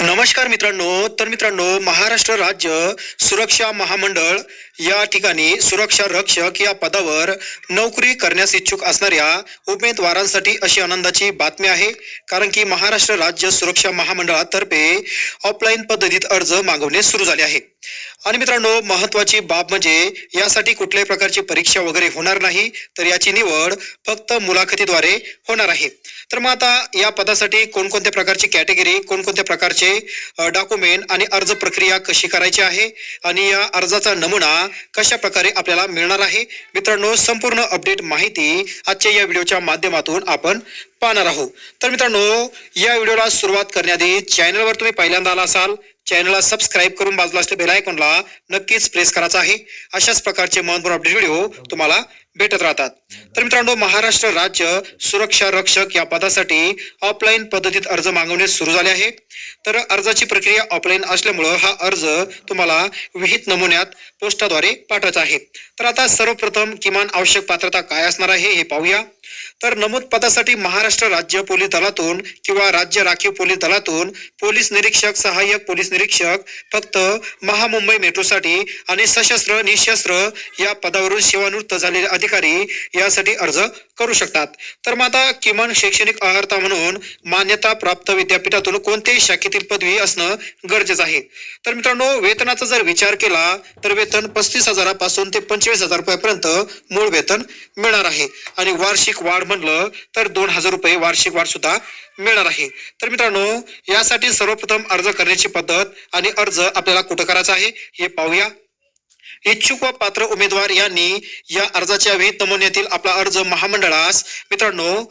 नमस्कार मित्रांनो. तर मित्रांनो महाराष्ट्र राज्य सुरक्षा महामंडळ या ठिकाणी सुरक्षा रक्षक या पदावर नोकरी करण्यास इच्छुक असणाऱ्या उमेदवारांसाठी अशी आनंदाची बातमी आहे. कारण की महाराष्ट्र राज्य सुरक्षा महामंडळातर्फे ऑफलाईन पद्धतीत अर्ज मागवणे सुरू झाले आहे. आणि मित्रांनो महत्वाची बाब म्हणजे यासाठी कुठल्याही प्रकारची परीक्षा वगैरे होणार नाही तर याची निवड फक्त मुलाखतीद्वारे होणार आहे. तर मग आता या पदासाठी कोणकोणत्या प्रकारची कॅटेगरी कोणकोणत्या प्रकारचे डॉक्युमेंट आणि अर्ज प्रक्रिया कशी करायची आहे आणि या अर्जाचा नमुना कशा प्रकारे आपल्याला मिळणार आहे? मित्रांनो संपूर्ण अपडेट माहिती आजच्या या व्हिडिओच्या माध्यमातून आपण पाहणार आहोत. तर मित्रांनो या व्हिडिओला सुरुवात करण्याआधी चॅनलवर तुम्ही पहिल्यांदा आला असाल चॅनलला सबस्क्राईब करून बाजूला असलेल्या बेल आयकॉनला नक्कीच प्रेस करायचा आहे. अशाच प्रकारचे महत्त्वपूर्ण अपडेट व्हिडिओ तुम्हाला भेटत राहतात. तर मित्रांनो महाराष्ट्र राज्य सुरक्षा रक्षक या पदासाठी ऑफलाईन पद्धतीत अर्ज मागवणे सुरू झाले आहे. तर अर्जाची प्रक्रिया ऑफलाईन असल्यामुळं हा अर्ज तुम्हाला विहित नमुन्यात पोस्टाद्वारे पाठवायचा आहे. तर आता सर्वप्रथम किमान आवश्यक पात्रता काय असणार आहे हे पाहूया. तर नमूद पदासाठी महाराष्ट्र राज्य पोलीस दलातून किंवा राज्य राखीव पोलीस दलातून पोलीस निरीक्षक सहाय्यक पोलीस निरीक्षक फक्त महामुंबई मेट्रोसाठी आणि सशस्त्र निशस्त्र या पदावरून सेवानिवृत्त झालेले अधिकारी यासाठी अर्ज करू शकतात. तर मग आता किमान शैक्षणिक अर्हता म्हणून मान्यता प्राप्त विद्यापीठातून कोणत्याही शाखेतील पदवी असणं गरजेचं आहे. तर मित्रांनो वेतनाचा जर विचार केला तर वेतन पस्तीस हजारापासून ते पंचवीस हजार रुपयापर्यंत मूळ वेतन मिळणार आहे. आणि वार्षिक वाढ म्हणलं तर दोन हजार रुपये वार्षिक वाढ सुद्धा मिळणार आहे. तर मित्रांनो यासाठी सर्वप्रथम अर्ज करण्याची पद्धत आणि अर्ज आपल्याला कुठं करायचा आहे हे पाहूया. इच्छुक व पात्र उमेदवार यांनी या अर्जाच्या विहित नमुन्यातील आपला अर्ज महामंडळास मित्रांनो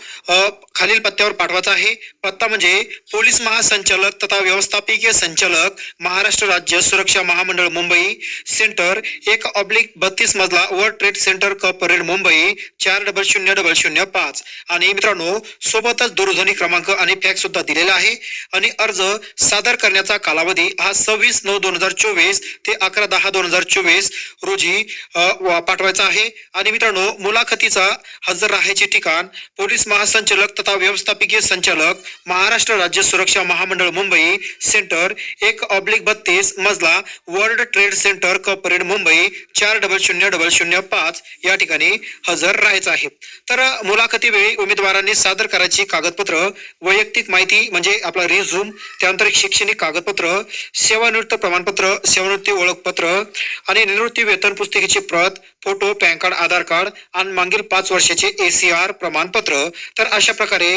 खालील पत्त्यावर पाठवायचा आहे. पत्ता म्हणजे पोलीस महासंचालक तथा व्यवस्थापकीय संचालक महाराष्ट्र राज्य सुरक्षा महामंडळ मुंबई. सेंटर एक ऑब्लिक बत्तीस मजला World Trade Center Cuffe Parade Mumbai. चार डबल शून्य डबल शून्य पाच. आणि मित्रांनो सोबतच दूरध्वनी क्रमांक आणि फॅक्स सुद्धा दिलेला आहे. आणि अर्ज सादर करण्याचा कालावधी हा सव्वीस नऊ दोन हजार चोवीस ते अकरा दहा दोन हजार चोवीस रोजी पाठवायचा आहे. आणि मित्रांनो मुलाखतीचा हजर राहायचे ठिकाण पोलीस महासंचालक तथा व्यवस्थापकीय संचालक महाराष्ट्र राज्य सुरक्षा महामंडळ मुंबई सेंटर एक ऑब्लिक बत्तीस मजला World Trade Center Cuffe Parade Mumbai चार डबल शून्य डबल शून्य पाच या ठिकाणी हजर राहायचं आहे. तर मुलाखतीवेळी उमेदवारांनी सादर करायची कागदपत्र वैयक्तिक माहिती म्हणजे आपला रिझ्यूम त्यानंतर शैक्षणिक कागदपत्र सेवानिवृत्त प्रमाणपत्र सेवानिवृत्ती ओळखपत्र आणि निवृत्ती वेतन पुस्तिकेची प्रत photo PAN card Aadhaar card आणि मागील पाच वर्षाचे एसीआर प्रमाणपत्र. तर अशा प्रकारे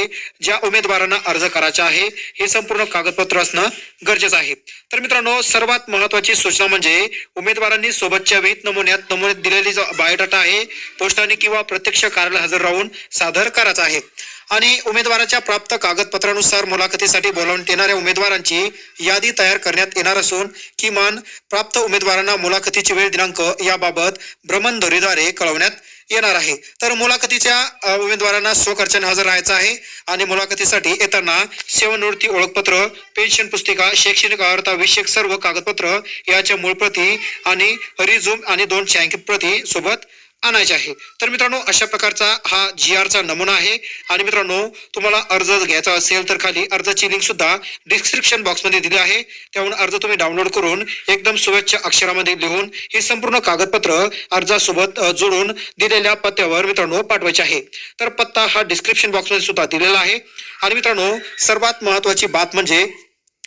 ज्या उमेदवारांना अर्ज करायचा आहे हे संपूर्ण कागदपत्र असणं गरजेचं आहे. तर मित्रांनो सर्वात महत्वाची सूचना म्हणजे उमेदवारांनी सोबतच्या वेत नमुन्यात नमुन्यात दिलेली जो बायोडाटा आहे पोस्टाने किंवा प्रत्यक्ष कार्यालय हजर राहून सादर करायचा आहे. आणि उमेदवाराच्या प्राप्त कागदपत्रानुसार मुलाखतीसाठी बोलावण्यात येणाऱ्या उमेदवारांची यादी तयार करण्यात येणार असून किमान प्राप्त उमेदवारांना मुलाखतीची वेळ दिनांक याबाबत भ्रमणध्वरीद्वारे कळवण्यात येणार आहे. तर मुलाखतीच्या उमेदवारांना स्वखर्चाने हजर राहायचं आहे आणि मुलाखतीसाठी येताना सेवानिवृत्ती ओळखपत्र पेन्शन पुस्तिका शैक्षणिक अर्हता विषयक सर्व कागदपत्र याच्या मूळ प्रती आणि रिझ्यूम आणि दोन शँक प्रती सोबत आणायचे आहे. तर मित्रांनो अशा प्रकारचा हा जी आरचा नमुना आहे. आणि मित्रांनो तुम्हाला अर्ज घ्यायचा असेल तर खाली अर्जाची लिंक सुद्धा डिस्क्रिप्शन बॉक्समध्ये दिली आहे. त्याहून अर्ज तुम्ही डाउनलोड करून एकदम शुभेच्छा अक्षरामध्ये लिहून हे संपूर्ण कागदपत्र अर्जासोबत जोडून दिलेल्या पत्त्यावर मित्रांनो पाठवायचे आहे. तर पत्ता हा डिस्क्रिप्शन बॉक्समध्ये सुद्धा दिलेला आहे. आणि मित्रांनो सर्वात महत्वाची बात म्हणजे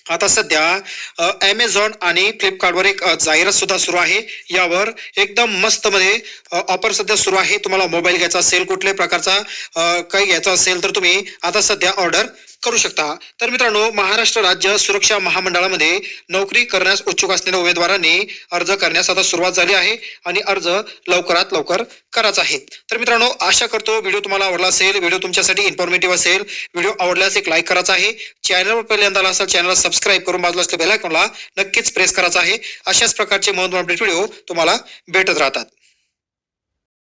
आता सध्या ॲमेझॉन आणि फ्लिपकार्टवर एक जाहिरात सुद्धा सुरू आहे. यावर एकदम मस्त मध्ये ऑफर सध्या सुरू आहे. तुम्हाला मोबाईल घ्यायचा असेल कुठल्याही प्रकारचा काही घ्यायचा असेल तर तुम्ही आता सध्या ऑर्डर करू शकता. तर मित्रांनो महाराष्ट्र राज्य सुरक्षा महामंडळामध्ये नोकरी करण्यास उत्सुक असलेल्या उमेदवारांनी अर्ज करण्यास आता सुरुवात झाली आहे आणि अर्ज लवकरात लवकर करायचा आहे. तर मित्रांनो आशा करतो व्हिडिओ तुम्हाला आवडला असेल व्हिडिओ तुमच्यासाठी इन्फॉर्मेटिव्ह असेल व्हिडिओ आवडल्यास एक लाईक करायचा आहे. चॅनलवर पहिल्यांदा असाल चॅनलला सबस्क्राईब करून बाजूला असलेल्या बेल आयकॉनला नक्कीच प्रेस करायचा आहे. अशाच प्रकारचे महत्त्वपूर्ण व्हिडिओ तुम्हाला भेटत राहतात.